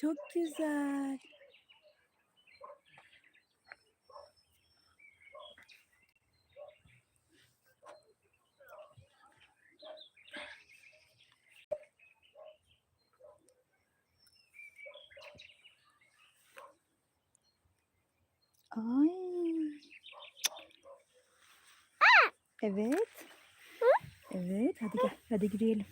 Çok güzel. Ay. Evet. Evet, hadi gel. Hadi yürüyelim.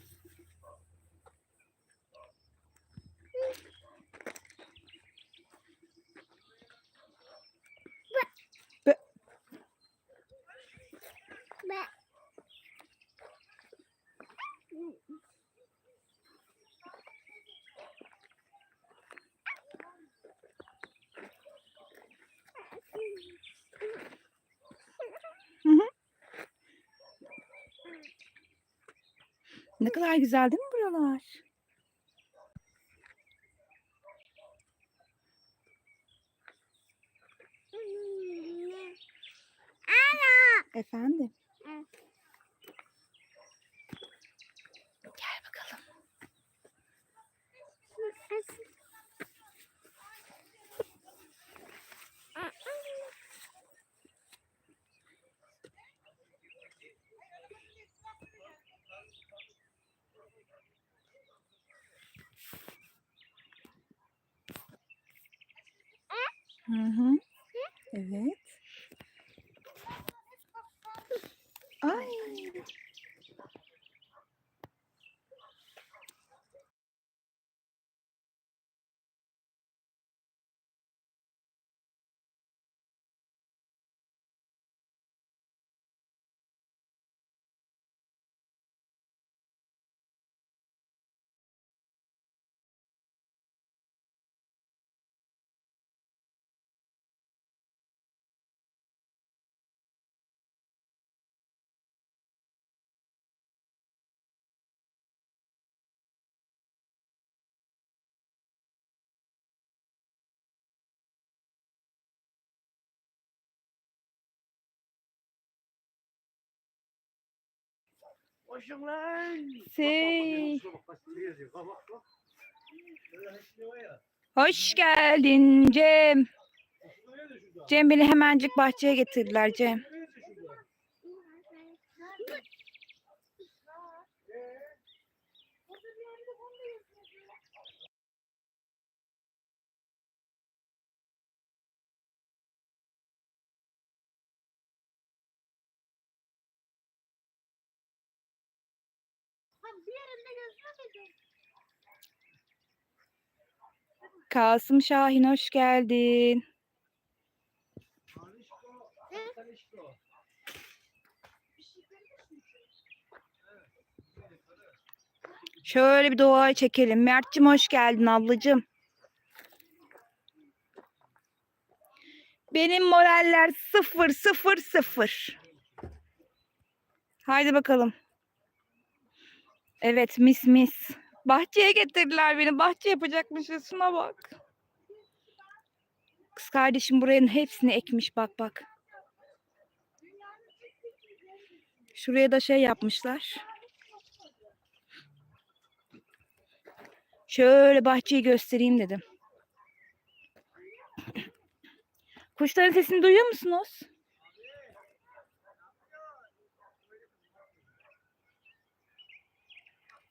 Ne kadar güzel değil mi buralar? Efendim. Gel bakalım. Hı hı. Evet. Ay. Koşun lan. Şey. Hoş geldin Cem. Cem beni hemencik bahçeye getirdiler Cem. Kasım Şahin hoş geldin. Şöyle bir doğayı çekelim. Mert'cim hoş geldin ablacığım. Benim moraller sıfır sıfır sıfır. Haydi bakalım. Evet mis mis. Bahçeye getirdiler beni. Bahçe yapacakmışız. Şuna bak. Kız kardeşim buranın hepsini ekmiş. Bak bak. Şuraya da şey yapmışlar. Şöyle bahçeyi göstereyim dedim. Kuşların sesini duyuyor musunuz?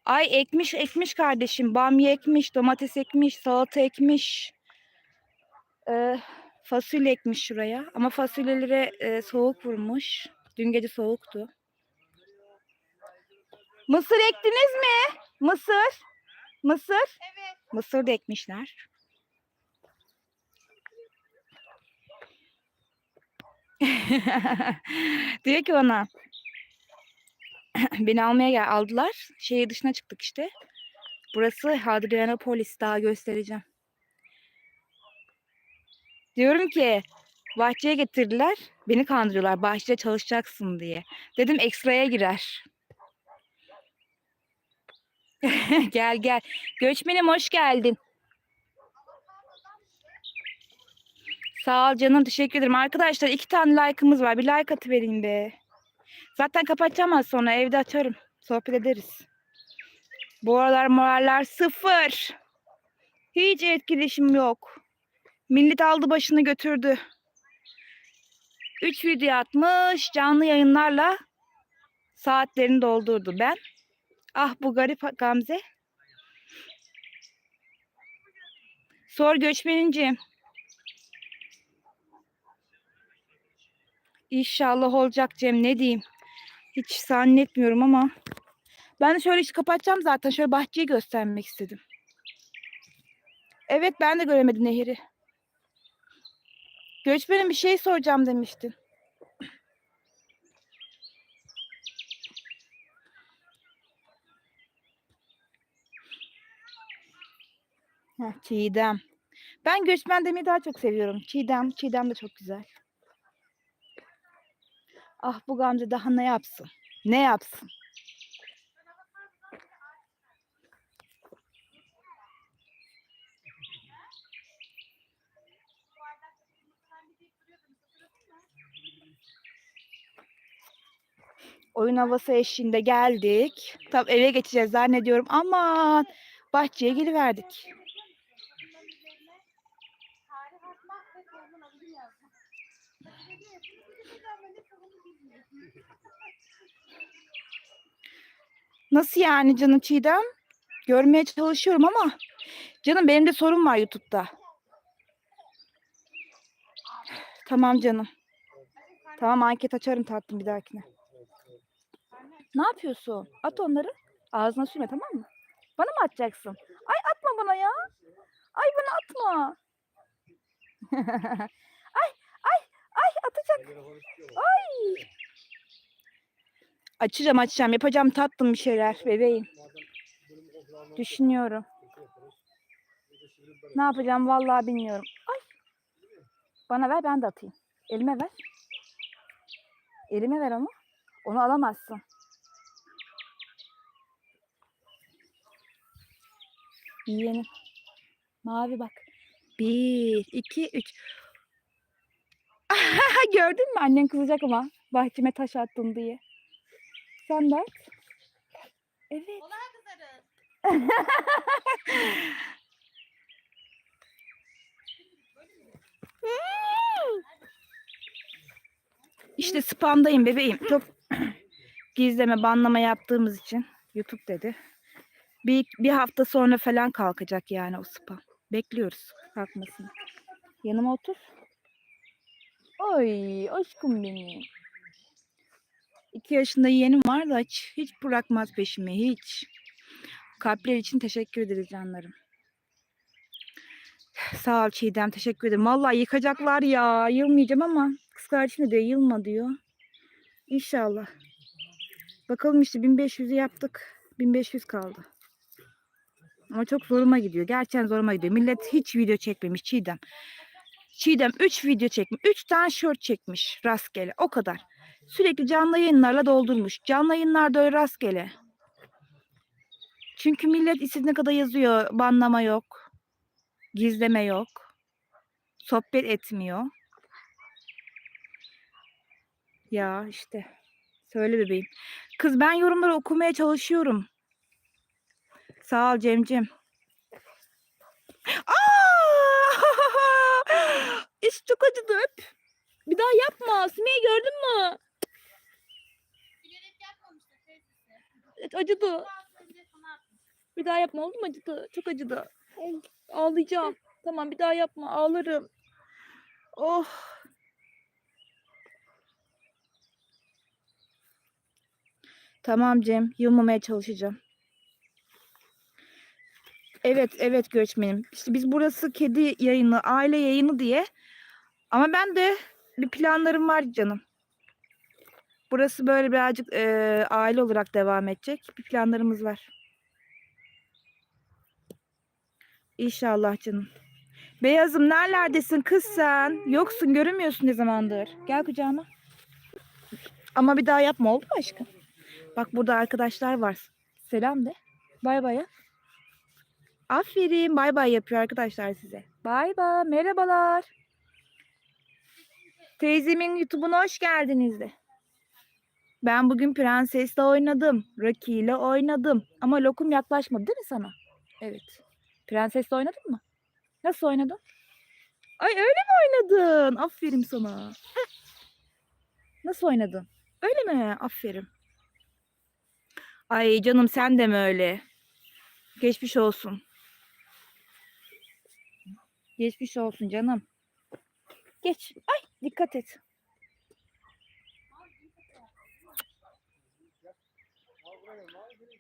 Ay ekmiş ekmiş kardeşim. Bamya ekmiş, domates ekmiş, salata ekmiş. Ee, fasulye ekmiş şuraya. Ama fasulyelere e, soğuk vurmuş. Dün gece soğuktu. Mısır ektiniz mi? Mısır. Mısır. Evet. Mısır da ekmişler. Diyor ki bana beni almaya gel aldılar. Şehir dışına çıktık işte. Burası Hadrianopolis daha göstereceğim. Diyorum ki bahçeye getirdiler. Beni kandırıyorlar. Bahçede çalışacaksın diye. Dedim ekstraya girer. gel gel. Göçmenim hoş geldin. Sağ ol canım teşekkür ederim. Arkadaşlar iki tane like'ımız var. Bir like atıvereyim be. Zaten kapatacağım az sonra evde açarım. Sohbet ederiz. Bu aralar moraller sıfır. Hiç etkileşim yok. Millet aldı başını götürdü. 3 video atmış canlı yayınlarla saatlerini doldurdu. Ben ah bu garip Gamze. Sor göçmeninciğim. İnşallah olacak Cem ne diyeyim. Hiç zannetmiyorum ama. Ben de şöyle işte kapatacağım zaten. Şöyle bahçeyi göstermek istedim. Evet ben de göremedim nehri. Göçmenim bir şey soracağım demiştin. Heh, Çiğdem. Ben göçmen demeyi daha çok seviyorum. Çiğdem, Çiğdem de çok güzel. Ah bu Gamze daha ne yapsın? Ne yapsın? Oyun havası eşliğinde geldik. Tam eve geçeceğiz zannediyorum. Aman bahçeye geliverdik. Nasıl yani canım Çiğdem? Görmeye çalışıyorum ama canım benim de sorun var YouTube'da. Tamam canım. Tamam anket açarım tatlım bir dahakine. Ne yapıyorsun? At onları. Ağzına sürme tamam mı? Bana mı atacaksın? Ay atma bana ya. Ay bana atma. atacak. Ay. Açacağım açacağım. Yapacağım tatlım bir şeyler bebeğim. Düşünüyorum. Ne yapacağım vallahi bilmiyorum. Ay. Bana ver ben de atayım. Elime ver. Elime ver onu. Onu alamazsın. Yiyelim. Mavi bak. Bir, iki, üç. Gördün mü? Annen kızacak ama. Bahçeme taş attın diye. Sen de at. Evet. Kolay kızarız. İşte spamdayım bebeğim. Çok gizleme, banlama yaptığımız için YouTube dedi. Bir, bir hafta sonra falan kalkacak yani o spam. Bekliyoruz kalkmasını. Yanıma otur. Oy aşkım benim. İki yaşında yeğenim var da hiç, hiç bırakmaz peşimi hiç. Kalpler için teşekkür ederiz canlarım. Sağ ol Çiğdem teşekkür ederim. Vallahi yıkacaklar ya. Yılmayacağım ama kız kardeşim de diyor yılma diyor. İnşallah. Bakalım işte 1500'ü yaptık. 1500 kaldı. Ama çok zoruma gidiyor. Gerçekten zoruma gidiyor. Millet hiç video çekmemiş Çiğdem. Çiğdem 3 video çekmiş. 3 tane short çekmiş rastgele. O kadar. Sürekli canlı yayınlarla doldurmuş. Canlı yayınlarda öyle rastgele. Çünkü millet istediğine kadar yazıyor. Banlama yok. Gizleme yok. Sohbet etmiyor. Ya işte. Söyle bebeğim. Kız ben yorumları okumaya çalışıyorum. Sağ ol Cemcim. İş çok acıdı öp. Bir daha yapma. Sümeyye gördün mü? Bilerek yapmamıştır teyzesi. Evet, acıdı. Bir daha yapma oldu mu acıdı? Çok acıdı. Ağlayacağım. Tamam bir daha yapma ağlarım. Oh. Tamam Cem yılmamaya çalışacağım. Evet evet göçmenim. İşte biz burası kedi yayını, aile yayını diye. Ama ben de bir planlarım var canım. Burası böyle birazcık eee, aile olarak devam edecek. Bir planlarımız var. İnşallah canım. Beyazım nerelerdesin kız sen? Yoksun göremiyorsun ne zamandır. Gel kucağıma. Ama bir daha yapma oldu mu aşkım? Bak burada arkadaşlar var. Selam de. Bay bay. Aferin. Bay bay yapıyor arkadaşlar size. Bay bay. Merhabalar. Teyzemin YouTube'una hoş geldiniz de. Ben bugün Prenses'le oynadım. Rocky ile oynadım. Ama lokum yaklaşmadı değil mi sana? Evet. Prenses'le oynadın mı? Nasıl oynadın? Ay öyle mi oynadın? Aferin sana. Nasıl oynadın? Öyle mi? Aferin. Ay canım sen de mi öyle? Geçmiş olsun. Geçmiş olsun canım. Geç. Ay dikkat et.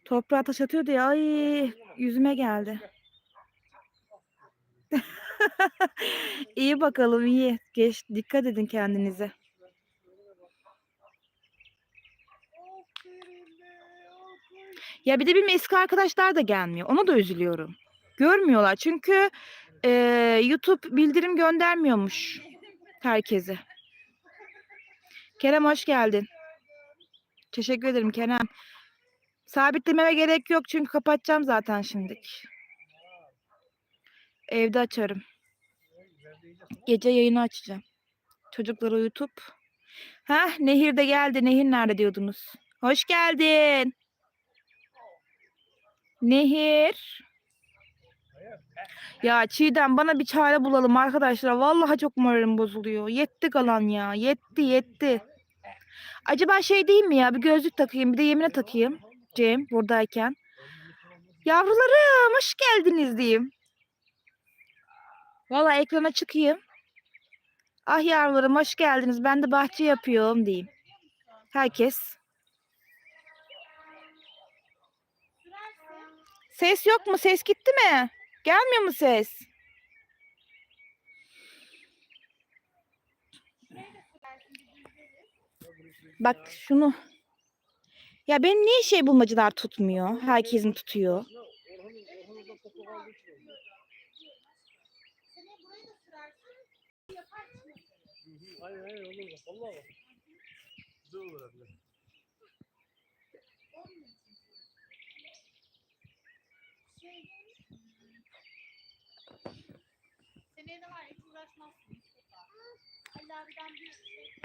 Toprağa taş atıyordu ya. Ay yüzüme geldi. iyi bakalım iyi. Geç dikkat edin kendinize. Ya bir de benim eski arkadaşlar da gelmiyor. Ona da üzülüyorum. Görmüyorlar çünkü eee, YouTube bildirim göndermiyormuş herkese. Kerem hoş geldin. Teşekkür ederim Kerem. Sabitlememe gerek yok çünkü kapatacağım zaten şimdilik. Evde açarım. Gece yayını açacağım. Çocukları uyutup. Heh Nehir de geldi. Nehir nerede diyordunuz? Hoş geldin. Nehir. Ya Çiğdem bana bir çare bulalım arkadaşlar. Vallahi çok moralim bozuluyor. Yetti kalan ya. Yetti yetti. Acaba şey değil mi ya? Bir gözlük takayım. Bir de yemine takayım. Cem buradayken. Yavrularım hoş geldiniz diyeyim. Vallahi ekrana çıkayım. Ah yavrularım hoş geldiniz. Ben de bahçe yapıyorum diyeyim. Herkes. Ses yok mu? Ses gitti mi? Gelmiyor mu ses? Bak şunu. Ya benim niye şey bulmacalar tutmuyor? Herkesin tutuyor. Aynen aynen olur bak. Valla bak. Güzel olur için. Şey. Seneye de var ya hiç uğraşmazsın Mustafa. Şey.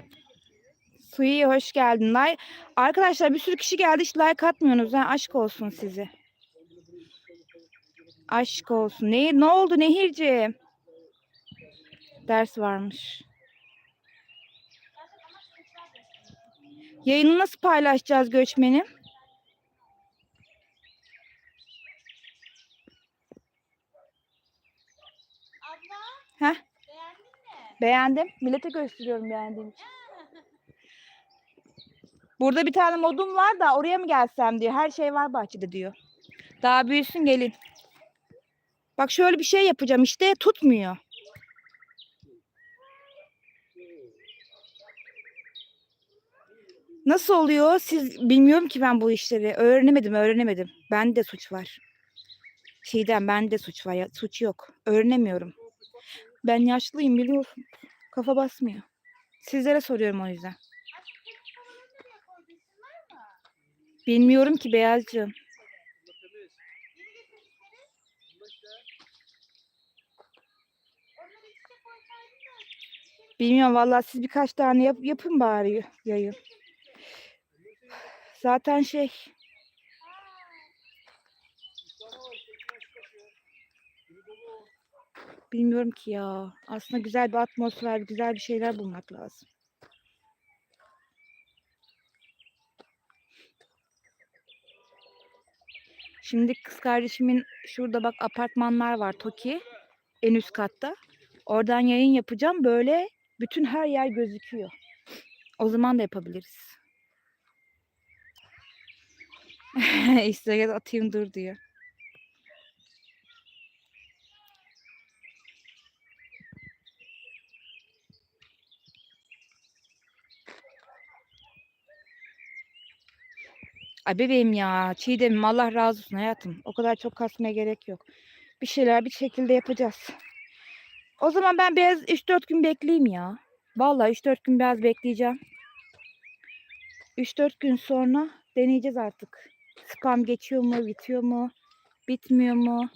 Suyi hoş geldin. Like. Arkadaşlar bir sürü kişi geldi hiç like atmıyorsunuz. Ha? Aşk olsun size. Aşk olsun. Ne, ne oldu Nehirciğim? Ders varmış. Yayını nasıl paylaşacağız göçmenim? Abla. Heh. Beğendim. Millete gösteriyorum beğendiğim için. Burada bir tane modum var da oraya mı gelsem diyor. Her şey var bahçede diyor. Daha büyüsün gelin. Bak şöyle bir şey yapacağım işte tutmuyor. Nasıl oluyor? Siz bilmiyorum ki ben bu işleri. Öğrenemedim, öğrenemedim. Bende suç var. Çiğdem bende suç var. ya- Suç yok. Öğrenemiyorum. Ben yaşlıyım biliyorsun. Kafa basmıyor. Sizlere soruyorum o yüzden. Bilmiyorum ki Beyazcığım. Bilmiyorum vallahi siz birkaç tane yap, yapın bari yayın. Zaten şey bilmiyorum ki ya. Aslında güzel bir atmosfer, güzel bir şeyler bulmak lazım. Şimdi kız kardeşimin şurada bak apartmanlar var Toki. En üst katta. Oradan yayın yapacağım. Böyle bütün her yer gözüküyor. O zaman da yapabiliriz. Instagram atayım dur diyor. Ay bebeğim ya. Çiğdem'im Allah razı olsun hayatım. O kadar çok kasmaya gerek yok. Bir şeyler bir şekilde yapacağız. O zaman ben biraz 3-4 gün bekleyeyim ya. Vallahi 3-4 gün biraz bekleyeceğim. 3-4 gün sonra deneyeceğiz artık. Spam geçiyor mu, bitiyor mu, bitmiyor mu?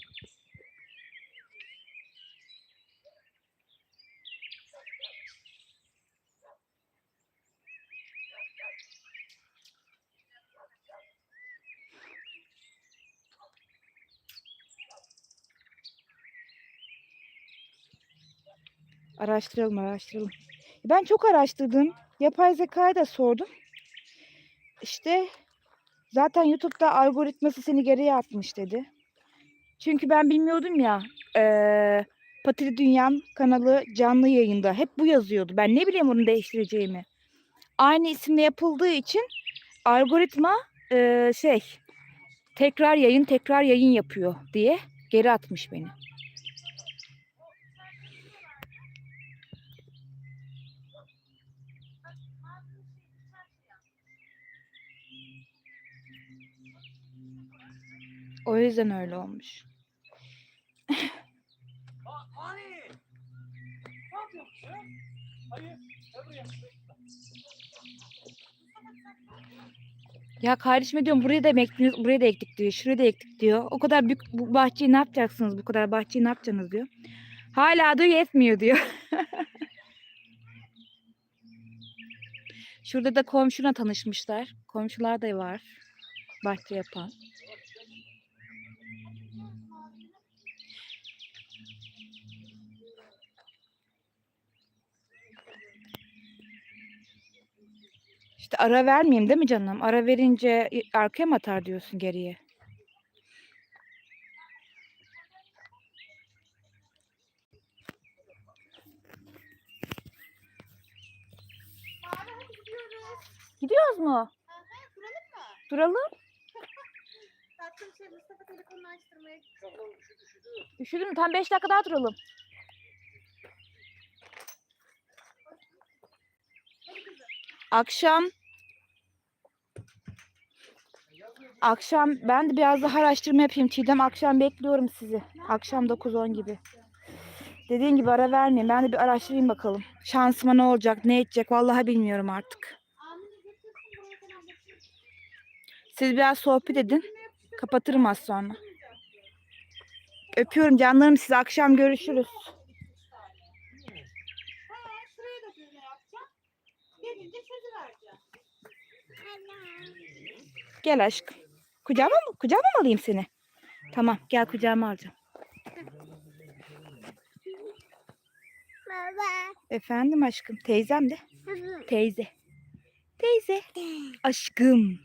Araştıralım araştıralım. Ben çok araştırdım. Yapay zekaya da sordum. İşte zaten YouTube'da algoritması seni geriye atmış dedi. Çünkü ben bilmiyordum ya. eee Patili Dünyam kanalı canlı yayında. Hep bu yazıyordu. Ben ne bileyim onu değiştireceğimi. Aynı isimle yapıldığı için algoritma eee, şey tekrar yayın tekrar yayın yapıyor diye geri atmış beni. O yüzden öyle olmuş. Ya? Kardeşime diyorum buraya da ektiniz, buraya da ektik diyor, şuraya da ektik diyor. O kadar büyük bu bahçeyi ne yapacaksınız, bu kadar bahçeyi ne yapacaksınız diyor. Hala diyor yetmiyor diyor. Şurada da komşuna tanışmışlar. Komşular da var. Bahçe yapan. İşte ara vermeyeyim değil mi canım? Ara verince arkaya mı atar diyorsun geriye? Gidiyoruz. Gidiyoruz mu? Aha, duralım mı? Duralım. Tatlım şey Mustafa telefonunu açtırmaya gitti. Tamam üşüdü mü? Tam 5 dakika daha duralım. Akşam Akşam ben de biraz daha araştırma yapayım Çiğdem. Akşam bekliyorum sizi. Akşam 9-10 gibi. Dediğin gibi ara vermeyin. Ben de bir araştırayım bakalım. Şansıma ne olacak, ne edecek vallahi bilmiyorum artık. Siz biraz sohbet edin. Kapatırım az sonra. Öpüyorum canlarım sizi. Akşam görüşürüz. Ha, şuraya da böyle yapacağım. Gelince sözü vereceğim. Gel aşkım. Kucağıma mı? Kucağıma mı alayım seni? Tamam gel kucağıma alacağım. Baba. Efendim aşkım. Teyzem de. Teyze. Teyze. Aşkım.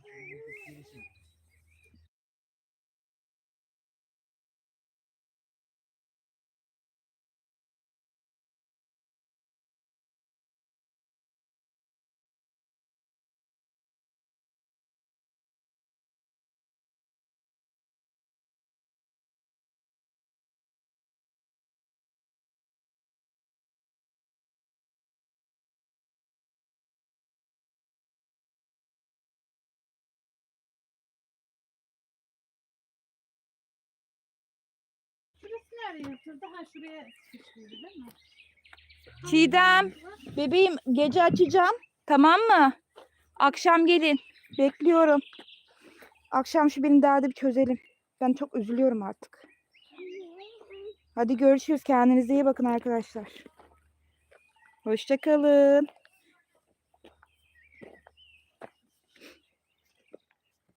Nereye? Çiğdem. Bebeğim gece açacağım. Tamam mı? Akşam gelin. Bekliyorum. Akşam şu benim derdi bir çözelim. Ben çok üzülüyorum artık. Hadi görüşürüz. Kendinize iyi bakın arkadaşlar. Hoşça kalın.